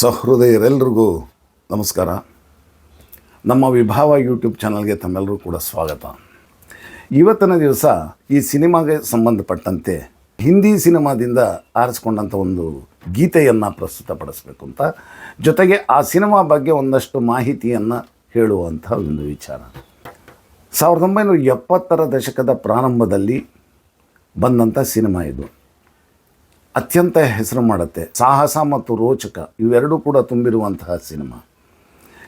ಸಹೃದಯರೆಲ್ಲರಿಗೂ ನಮಸ್ಕಾರ. ನಮ್ಮ ವಿಭಾವ ಯೂಟ್ಯೂಬ್ ಚಾನಲ್ಗೆ ತಮ್ಮೆಲ್ಲರೂ ಕೂಡ ಸ್ವಾಗತ. ಇವತ್ತಿನ ದಿವಸ ಈ ಸಿನಿಮಾಗೆ ಸಂಬಂಧಪಟ್ಟಂತೆ ಹಿಂದಿ ಸಿನಿಮಾದಿಂದ ಆರಿಸ್ಕೊಂಡಂಥ ಒಂದು ಗೀತೆಯನ್ನು ಪ್ರಸ್ತುತಪಡಿಸಬೇಕು ಅಂತ. ಜೊತೆಗೆ ಆ ಸಿನಿಮಾ ಬಗ್ಗೆ ಒಂದಷ್ಟು ಮಾಹಿತಿಯನ್ನು ಹೇಳುವಂಥ ಒಂದು ವಿಚಾರ. ಸಾವಿರದ ಒಂಬೈನೂರ ಎಪ್ಪತ್ತರ ದಶಕದ ಪ್ರಾರಂಭದಲ್ಲಿ ಬಂದಂಥ ಸಿನಿಮಾ ಇದು. ಅತ್ಯಂತ ಹೆಸರು ಮಾಡುತ್ತೆ. ಸಾಹಸ ಮತ್ತು ರೋಚಕ, ಇವೆರಡೂ ಕೂಡ ತುಂಬಿರುವಂತಹ ಸಿನಿಮಾ.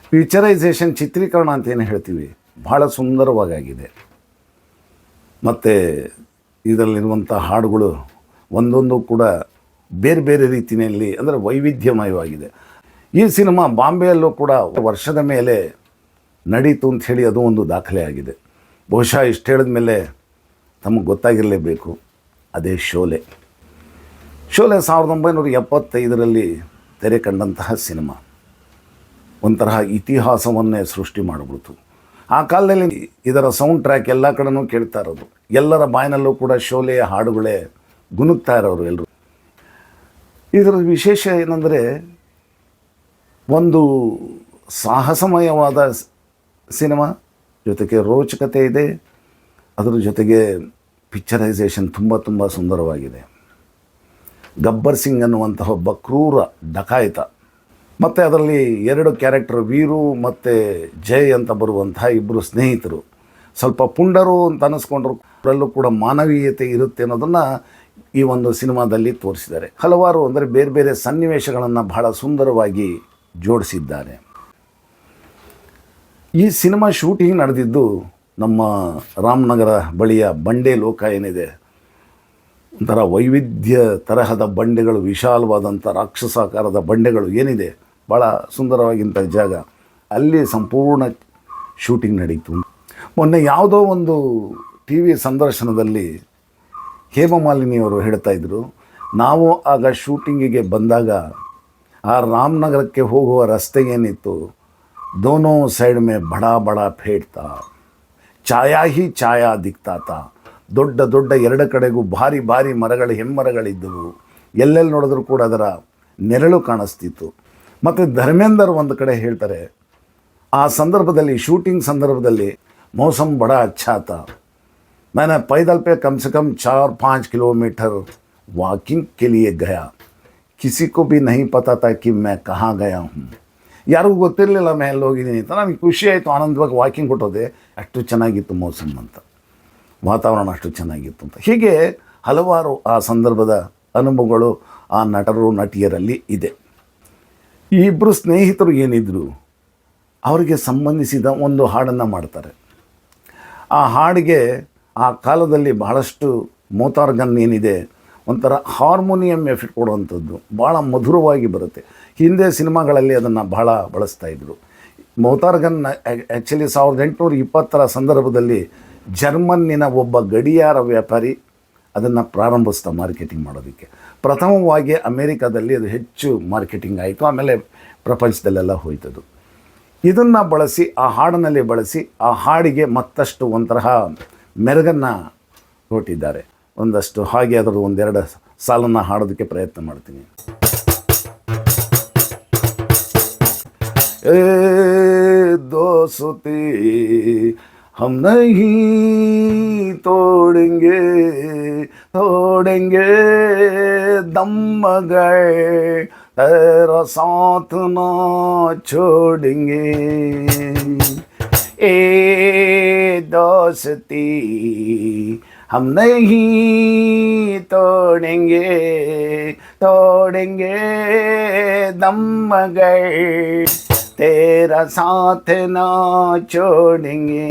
ಪಿಕ್ಚರೈಸೇಷನ್ ಚಿತ್ರೀಕರಣ ಅಂತ ಏನು ಹೇಳ್ತೀವಿ? ಭಾಳ ಸುಂದರವಾಗಿದೆ ಮತ್ತು ಇದರಲ್ಲಿರುವಂಥ ಹಾಡುಗಳು ಒಂದೊಂದು ಕೂಡ ಬೇರೆ ಬೇರೆ ರೀತಿಯಲ್ಲಿ ಅಂದರೆ ವೈವಿಧ್ಯಮಯವಾಗಿದೆ. ಈ ಸಿನಿಮಾ ಬಾಂಬೆಯಲ್ಲೂ ಕೂಡ ವರ್ಷದ ಮೇಲೆ ನಡೀತು ಅಂತ ಹೇಳಿ ಅದು ಒಂದು ದಾಖಲೆ ಆಗಿದೆ. ಬಹುಶಃ ಇಷ್ಟು ಹೇಳಿದ ಮೇಲೆ ತಮಗೆ ಗೊತ್ತಾಗಿರಲೇಬೇಕು. ಅದೇ ಶೋಲೆ. ಶೋಲೆ ಸಾವಿರದ ಒಂಬೈನೂರ ಎಪ್ಪತ್ತೈದರಲ್ಲಿ ತೆರೆ ಕಂಡಂತಹ ಸಿನಿಮಾ. ಒಂಥರಹ ಇತಿಹಾಸವನ್ನೇ ಸೃಷ್ಟಿ ಮಾಡಿಬಿಡ್ತು. ಆ ಕಾಲದಲ್ಲಿ ಇದರ ಸೌಂಡ್ ಟ್ರ್ಯಾಕ್ ಎಲ್ಲ ಕಡೆನೂ ಕೇಳ್ತಾ ಇರೋದು. ಎಲ್ಲರ ಬಾಯಿನಲ್ಲೂ ಕೂಡ ಶೋಲೆಯ ಹಾಡುಗಳೇ ಗುನುಗ್ತಾ ಇರೋರು ಎಲ್ಲರೂ ಇದರ ವಿಶೇಷ ಏನಂದರೆ, ಒಂದು ಸಾಹಸಮಯವಾದ ಸಿನಿಮಾ, ಜೊತೆಗೆ ರೋಚಕತೆ ಇದೆ. ಅದರ ಜೊತೆಗೆ ಪಿಕ್ಚರೈಸೇಷನ್ ತುಂಬ ತುಂಬ ಸುಂದರವಾಗಿದೆ. ಗಬ್ಬರ್ ಸಿಂಗ್ ಅನ್ನುವಂತಹ ಒಬ್ಬ ಕ್ರೂರ ಡಕಾಯಿತ. ಮತ್ತು ಅದರಲ್ಲಿ ಎರಡು ಕ್ಯಾರೆಕ್ಟರ್ ವೀರು ಮತ್ತು ಜಯ್ ಅಂತ ಬರುವಂತಹ ಇಬ್ಬರು ಸ್ನೇಹಿತರು. ಸ್ವಲ್ಪ ಪುಂಡರು ಅಂತ ಅನ್ನಿಸ್ಕೊಂಡ್ರು ಅವರಲ್ಲೂ ಕೂಡ ಮಾನವೀಯತೆ ಇರುತ್ತೆ ಅನ್ನೋದನ್ನು ಈ ಒಂದು ಸಿನಿಮಾದಲ್ಲಿ ತೋರಿಸಿದ್ದಾರೆ. ಹಲವಾರು ಅಂದರೆ ಬೇರೆ ಬೇರೆ ಸನ್ನಿವೇಶಗಳನ್ನು ಬಹಳ ಸುಂದರವಾಗಿ ಜೋಡಿಸಿದ್ದಾರೆ. ಈ ಸಿನಿಮಾ ಶೂಟಿಂಗ್ ನಡೆದಿದ್ದು ನಮ್ಮ ರಾಮನಗರ ಬಳಿಯ ಬಂಡೆ ಲೋಕ ಏನಿದೆ? ಒಂಥರ ವೈವಿಧ್ಯ ತರಹದ ಬಂಡೆಗಳು, ವಿಶಾಲವಾದಂಥ ರಾಕ್ಷಸಾಕಾರದ ಬಂಡೆಗಳು ಏನಿದೆ? ಭಾಳ ಸುಂದರವಾಗಿಂಥ ಜಾಗ. ಅಲ್ಲಿ ಸಂಪೂರ್ಣ ಶೂಟಿಂಗ್ ನಡೀತು. ಮೊನ್ನೆ ಯಾವುದೋ ಒಂದು ಟಿ ವಿ ಸಂದರ್ಶನದಲ್ಲಿ ಹೇಮಮಾಲಿನಿಯವರು ಹೇಳ್ತಾ ಇದ್ದರು ನಾವು ಆಗ ಶೂಟಿಂಗಿಗೆ ಬಂದಾಗ ಆ ರಾಮನಗರಕ್ಕೆ ಹೋಗುವ ರಸ್ತೆ ಏನಿತ್ತು? ದೋನೋ ಸೈಡ್ ಮೇ ಬಡ ಬಡ ಫೇಡ್ತಾ ಛಾಯಾ ಹಿ ಛಾಯಾ ದಿಕ್ತಾತ ದೊಡ್ಡ ದೊಡ್ಡ ಎರಡು ಕಡೆಗೂ ಭಾರಿ ಭಾರಿ ಮರಗಳು ಹೆಮ್ಮರಗಳಿದ್ದವು ಎಲ್ಲೆಲ್ಲಿ ನೋಡಿದ್ರು ಕೂಡ ಅದರ ನೆರಳು ಕಾಣಿಸ್ತಿತ್ತು. ಮತ್ತು ಧರ್ಮೇಂದರ್ ಒಂದು ಕಡೆ ಹೇಳ್ತಾರೆ, ಆ ಸಂದರ್ಭದಲ್ಲಿ, ಶೂಟಿಂಗ್ ಸಂದರ್ಭದಲ್ಲಿ ಮೌಸಮ್ ಬಡ ಅಚ್ಚಾತ ನಾನು ಪೈದಲ್ ಪೇ ಕಮ್ ಸೆ ಕಮ್ ಚಾರ್ ಪಾಂಚ್ ಕಿಲೋಮೀಟರ್ ವಾಕಿಂಗ್ ಕೆಲಿಯೇ ಕಿಸಿ ಕಿಸಿಕೋ ಬಿ ನಹಿ ಪತಾ ತಾ ಕಿ ಮೇ ಕಹಾ ಗಯಾ ಹ್ಞೂ ಯಾರಿಗೂ ಗೊತ್ತಿರಲಿಲ್ಲ ಮೇಲೆ ಹೋಗಿದ್ದೀನಿ ಅಂತ ನನಗೆ ಖುಷಿ ಆಯಿತು, ಆನಂದವಾಗಿ ವಾಕಿಂಗ್ ಕೊಟ್ಟೋದೆ. ಅಷ್ಟು ಚೆನ್ನಾಗಿತ್ತು ಮೌಸಮ್ ಅಂತ. ವಾತಾವರಣ ಅಷ್ಟು ಚೆನ್ನಾಗಿತ್ತು ಅಂತ. ಹೀಗೆ ಹಲವಾರು ಆ ಸಂದರ್ಭದ ಅನುಭವಗಳು ಆ ನಟರು, ನಟಿಯರಲ್ಲಿ ಇದೆ. ಈ ಇಬ್ಬರು ಸ್ನೇಹಿತರು ಏನಿದ್ರು, ಅವರಿಗೆ ಸಂಬಂಧಿಸಿದ ಒಂದು ಹಾಡನ್ನು ಮಾಡ್ತಾರೆ. ಆ ಹಾಡಿಗೆ ಆ ಕಾಲದಲ್ಲಿ ಬಹಳಷ್ಟು ಮೋತಾರ್ ಗನ್ ಏನಿದೆ, ಒಂಥರ ಹಾರ್ಮೋನಿಯಂ ಎಫೆಕ್ಟ್ ಕೊಡುವಂಥದ್ದು ಭಾಳ ಮಧುರವಾಗಿ ಬರುತ್ತೆ. ಹಿಂದೆ ಸಿನಿಮಾಗಳಲ್ಲಿ ಅದನ್ನು ಬಹಳ ಬಳಸ್ತಾ ಇದ್ದರು ಮೋತಾರ್ ಗನ್ ಆ್ಯಕ್ಚುಲಿ ಸಾವಿರದ ಎಂಟುನೂರ ಇಪ್ಪತ್ತರ ಸಂದರ್ಭದಲ್ಲಿ ಜರ್ಮನ್ನಿನ ಒಬ್ಬ ಗಡಿಯಾರ ವ್ಯಾಪಾರಿ ಅದನ್ನು ಪ್ರಾರಂಭಿಸ್ತಾ ಮಾರ್ಕೆಟಿಂಗ್ ಮಾಡೋದಕ್ಕೆ. ಪ್ರಥಮವಾಗಿ ಅಮೇರಿಕಾದಲ್ಲಿ ಅದು ಹೆಚ್ಚು ಮಾರ್ಕೆಟಿಂಗ್ ಆಯಿತು, ಆಮೇಲೆ ಪ್ರಪಂಚದಲ್ಲೆಲ್ಲ ಹೋಯ್ತದು. ಇದನ್ನು ಬಳಸಿ, ಆ ಹಾಡಿನಲ್ಲಿ ಬಳಸಿ, ಆ ಹಾಡಿಗೆ ಮತ್ತಷ್ಟು ಒಂಥರಹ ಮೆರಗನ್ನು ಕೊಟ್ಟಿದ್ದಾರೆ ಒಂದಷ್ಟು ಹಾಗೆ ಅದರ ಒಂದೆರಡು ಸಾಲನ್ನು ಹಾಡೋದಕ್ಕೆ ಪ್ರಯತ್ನ ಮಾಡ್ತೀನಿ. ಏ ದೋಸುತಿ हम नहीं तोड़ेंगे तोड़ेंगे दम गए तेरा साथ ना छोड़ेंगे ए दोस्ती हम नहीं तोड़ेंगे तोड़ेंगे दम गए तेरा साथ ना छोड़ेंगे।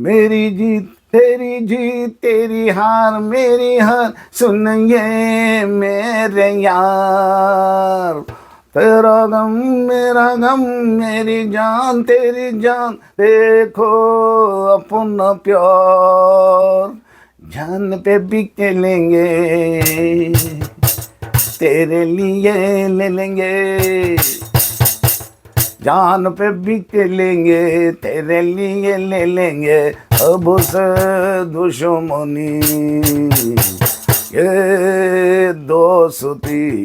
मेरी जीत, तेरी जीत, तेरी हार, मेरी हार सुनिए मेरे यार। तेरा गम, मेरा गम, मेरी जान, तेरी जान, देखो अपना प्यार। जान पे भी चलेंगे तेरे लिए ले लेंगे। जान पे भी लेंगे, तेरे लिए ले लेंगे। अब से दुश्मनी ये दोस्ती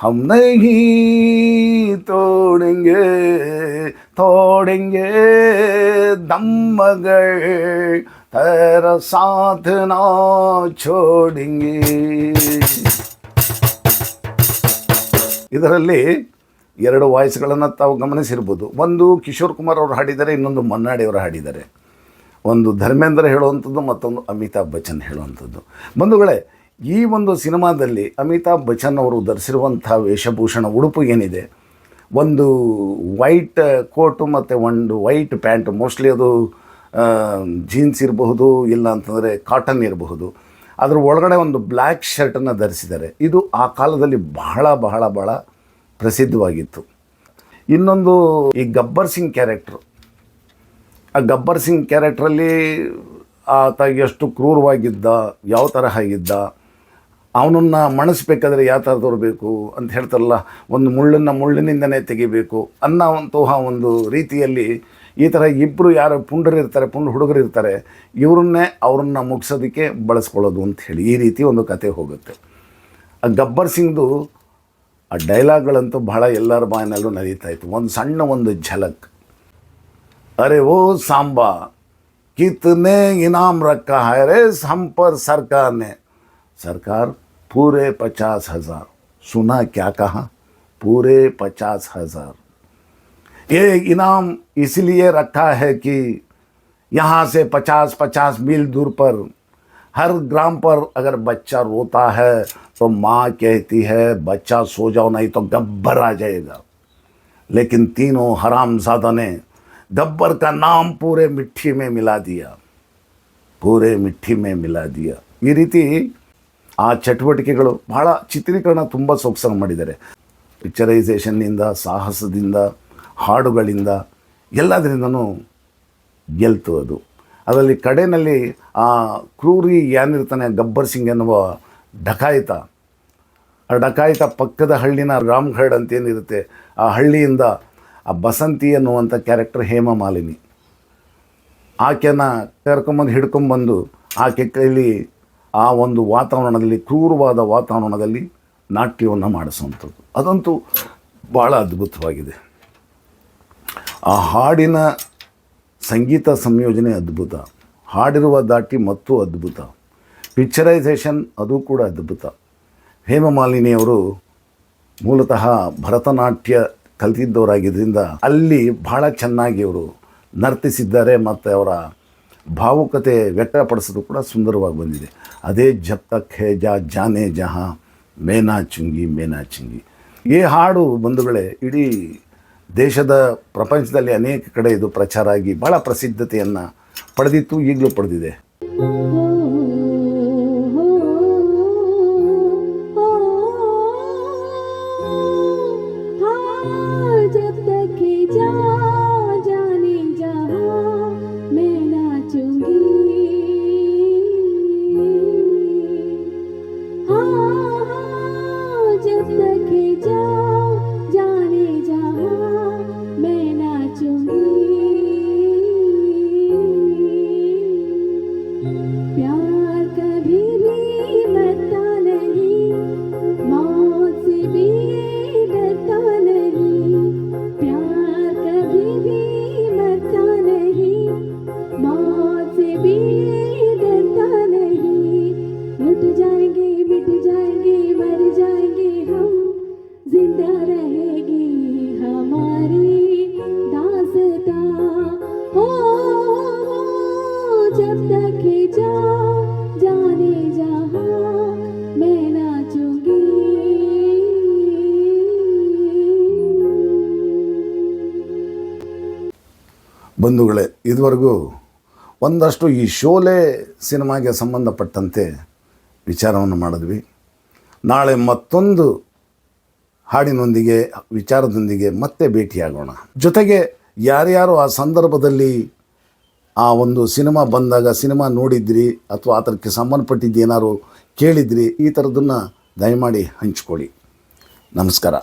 हम नहीं तोड़ेंगे तोड़ेंगे दम तेरा साथ ना छोड़ेंगे। ಇದರಲ್ಲಿ ಎರಡು ವಾಯ್ಸ್ಗಳನ್ನು ತಾವು ಗಮನಿಸಿರ್ಬೋದು. ಒಂದು ಕಿಶೋರ್ ಕುಮಾರ್ ಅವರು ಹಾಡಿದ್ದಾರೆ, ಇನ್ನೊಂದು ಮನ್ನಾಡಿಯವರು ಹಾಡಿದ್ದಾರೆ. ಒಂದು ಧರ್ಮೇಂದ್ರ ಹೇಳುವಂಥದ್ದು, ಮತ್ತೊಂದು ಅಮಿತಾಬ್ ಬಚ್ಚನ್ ಹೇಳುವಂಥದ್ದು. ಬಂಧುಗಳೇ, ಈ ಒಂದು ಸಿನಿಮಾದಲ್ಲಿ ಅಮಿತಾಬ್ ಬಚ್ಚನ್ ಅವರು ಧರಿಸಿರುವಂಥ ವೇಷಭೂಷಣ ಉಡುಪು ಏನಿದೆ? ಒಂದು ವೈಟ್ ಕೋಟು ಮತ್ತು ಒಂದು ವೈಟ್ ಪ್ಯಾಂಟ್. ಮೋಸ್ಟ್ಲಿ ಅದು ಜೀನ್ಸ್ ಇರಬಹುದು, ಇಲ್ಲ ಅಂತಂದರೆ ಕಾಟನ್ ಇರಬಹುದು. ಅದ್ರ ಒಳಗಡೆ ಒಂದು ಬ್ಲ್ಯಾಕ್ ಶರ್ಟನ್ನು ಧರಿಸಿದ್ದಾರೆ. ಇದು ಆ ಕಾಲದಲ್ಲಿ ಬಹಳ ಬಹಳ ಬಹಳ ಪ್ರಸಿದ್ಧವಾಗಿತ್ತು. ಇನ್ನೊಂದು ಈ ಗಬ್ಬರ್ ಸಿಂಗ್ ಕ್ಯಾರೆಕ್ಟ್ರು. ಆ ಗಬ್ಬರ್ ಸಿಂಗ್ ಕ್ಯಾರೆಕ್ಟ್ರಲ್ಲಿ ಆತ ಎಷ್ಟು ಕ್ರೂರವಾಗಿದ್ದ, ಯಾವ ತರಹ ಇದ್ದ ಅವನನ್ನು ಮಣಿಸ್ಬೇಕಾದ್ರೆ ಯಾವ ಥರ ತೋರಬೇಕು ಅಂತ ಹೇಳ್ತಾರಲ್ಲ, ಒಂದು ಮುಳ್ಳನ್ನು ಮುಳ್ಳಿನಿಂದನೇ ತೆಗಿಬೇಕು ಅನ್ನೋವಂತಹ ಒಂದು ರೀತಿಯಲ್ಲಿ ಈ ಥರ ಇಬ್ಬರು ಯಾರು ಪುಂಡರು ಇರ್ತಾರೆ, ಪುಂಡ್ ಹುಡುಗರು ಇರ್ತಾರೆ, ಇವ್ರನ್ನೇ ಅವ್ರನ್ನ ಮುಗಿಸೋದಕ್ಕೆ ಬಳಸ್ಕೊಳ್ಳೋದು ಹೇಳಿ ಈ ರೀತಿ ಒಂದು ಕತೆ ಹೋಗುತ್ತೆ. ಆ ಗಬ್ಬರ್ ಸಿಂಗ್ದು ಆ ಡೈಲಾಗ್ಗಳಂತೂ ಬಹಳ ಎಲ್ಲರ ಬಾಯಿನಲ್ಲೂ ನಡೀತಾ ಇತ್ತು. ಒಂದು ಸಣ್ಣ ಒಂದು ಝಲಕ್. ಅರೆ ಓ ಸಾಂಬಾ ಕಿತ್ತನೆ ಇನಾಮ್ ರಕ್ಕ ಹರೆ ಸಂಪರ್ ಸರ್ಕಾರನೇ. ಸರ್ಕಾರ, ಪೂರೆ ಪಚಾಸ್ ಹಜಾರ್. ಸುನಾ ಕ್ಯಾ ಕಹಾ? ಪೂರೆ ಪಚಾಸ್ ಹಜಾರ್. ये इनाम इसलिए रखा है कि यहाँ से पचास पचास मील दूर पर हर ग्राम पर अगर बच्चा रोता है तो माँ कहती है बच्चा सो जाओ नहीं तो गब्बर आ जाएगा लेकिन तीनों हरामजादा ने गब्बर का नाम पूरे मिट्टी में मिला दिया ಪೂರೆ ಮಿಠಿ ಮೇ ಮಿಲಾ ದಿಯ ಈ ರೀತಿ ಆ ಚಟುವಟಿಕೆಗಳು ಬಹಳ ಚಿತ್ರೀಕರಣ ತುಂಬ ಸೊಗಸಾಗಿ ಮಾಡಿದ್ದಾರೆ ಪಿಕ್ಚರೈಸೇಷನ್ನಿಂದ ಸಾಹಸದಿಂದ ಹಾಡುಗಳಿಂದ ಎಲ್ಲದರಿಂದನೂ ಗೆಲ್ತು ಅದು. ಅದರಲ್ಲಿ ಕಡೆಯಲ್ಲಿ ಆ ಕ್ರೂರಿ ಏನಿರ್ತಾನೆ ಗಬ್ಬರ್ ಸಿಂಗ್ ಎನ್ನುವ ಡಕಾಯಿತ, ಆ ಡಕಾಯಿತ ಪಕ್ಕದ ಹಳ್ಳಿನ ರಾಮ್ಗಢ್ ಅಂತ ಏನಿರುತ್ತೆ ಆ ಹಳ್ಳಿಯಿಂದ ಆ ಬಸಂತಿ ಅನ್ನುವಂಥ ಕ್ಯಾರೆಕ್ಟರ್ ಹೇಮ ಮಾಲಿನಿ. ಆಕೆನ ಕರ್ಕೊಂಬಂದು ಹಿಡ್ಕೊಂಬಂದು ಆಕೆ ಕೈಲಿ ಆ ಒಂದು ವಾತಾವರಣದಲ್ಲಿ, ಕ್ರೂರವಾದ ವಾತಾವರಣದಲ್ಲಿ ನಾಟ್ಯವನ್ನು ಮಾಡಿಸುವಂಥದ್ದು. ಅದಂತೂ ಭಾಳ ಅದ್ಭುತವಾಗಿದೆ. ಆ ಹಾಡಿನ ಸಂಗೀತ ಸಂಯೋಜನೆ ಅದ್ಭುತ. ಹಾಡಿರುವ ದಾಟಿ ಮತ್ತು ಅದ್ಭುತ. ಪಿಕ್ಚರೈಸೇಷನ್ ಅದು ಕೂಡ ಅದ್ಭುತ. ಹೇಮಮಾಲಿನಿಯವರು ಮೂಲತಃ ಭರತನಾಟ್ಯ ಕಲಿತಿದ್ದವರಾಗಿದ್ದರಿಂದ ಅಲ್ಲಿ ಬಹಳ ಚೆನ್ನಾಗಿ ಅವರು ನರ್ತಿಸಿದ್ದಾರೆ ಮತ್ತು ಅವರ ಭಾವುಕತೆ ವ್ಯಕ್ತಪಡಿಸೋದು ಕೂಡ ಸುಂದರವಾಗಿ ಬಂದಿದೆ. ಅದೇ ಜಬ್ ತಕ್ ಜಾ ಜಾನೆ ಜಹಾ, ಮೇನಾ ಚುಂಗಿ ಮೇನಾ ಚುಂಗಿ. ಈ ಹಾಡು ಬಂಧುಗಳೇ ಇಡೀ ದೇಶದ ಪ್ರಪಂಚದಲ್ಲಿ ಅನೇಕ ಕಡೆ ಇದು ಪ್ರಚಾರ ಆಗಿ ಭಾಳ ಪ್ರಸಿದ್ಧತೆಯನ್ನು ಪಡೆದಿತ್ತು ಈಗಲೂ ಪಡೆದಿದೆ. ಬಂಧುಗಳೇ, ಇದುವರೆಗೂ ಒಂದಷ್ಟು ಈ ಶೋಲೆ ಸಿನಿಮಾಗೆ ಸಂಬಂಧಪಟ್ಟಂತೆ ವಿಚಾರವನ್ನು ಮಾಡಿದ್ವಿ. ನಾಳೆ ಮತ್ತೊಂದು ಹಾಡಿನೊಂದಿಗೆ, ವಿಚಾರದೊಂದಿಗೆ ಮತ್ತೆ ಭೇಟಿಯಾಗೋಣ. ಜೊತೆಗೆ ಯಾರ್ಯಾರು ಆ ಸಂದರ್ಭದಲ್ಲಿ ಆ ಒಂದು ಸಿನಿಮಾ ಬಂದಾಗ ಸಿನಿಮಾ ನೋಡಿದ್ರಿ ಅಥವಾ ಅದಕ್ಕೆ ಸಂಬಂಧಪಟ್ಟಿದ್ದು ಏನಾದ್ರು ಕೇಳಿದ್ರಿ, ಈ ಥರದನ್ನು ದಯಮಾಡಿ ಹಂಚ್ಕೊಳ್ಳಿ. ನಮಸ್ಕಾರ.